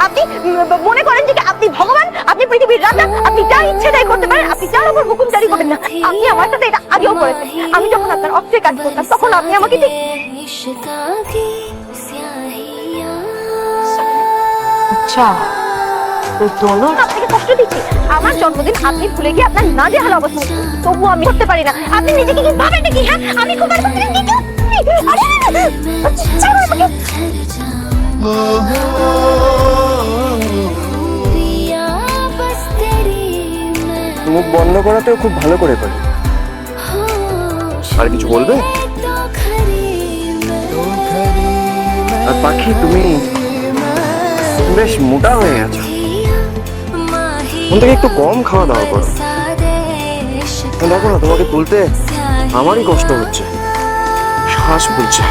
আপনি মনে করেন যে আপনি ভগবান আপনি পৃথিবীর রাজা আপনি যা ইচ্ছে তাই করতে পারেন আপনি যার উপর হুকুম জারি করেন না আপনি আমার সাথে এটা আগেও করেছেন আমি যখন আপনার অফিসে কাজ করতাম তখন আপনি আমাকে আচ্ছা আপনাকে কষ্ট দিচ্ছি আমার জন্মদিন আপনি গিয়ে আপনার না অবস্থা আমি করতে পারি না আপনি নিজেকে কি ভাবেন হ্যাঁ আমি খুব মুখ বন্ধ করাতেও খুব ভালো করে পারে। আর কিছু বলবে? আর পাখি তুমি বেশ মোটা হয়ে আছো। তোমাকে থেকে একটু কম খাওয়া দাওয়া করো। দেখো না তোমাকে তুলতে আমারই কষ্ট হচ্ছে। শ্বাস ফুলছে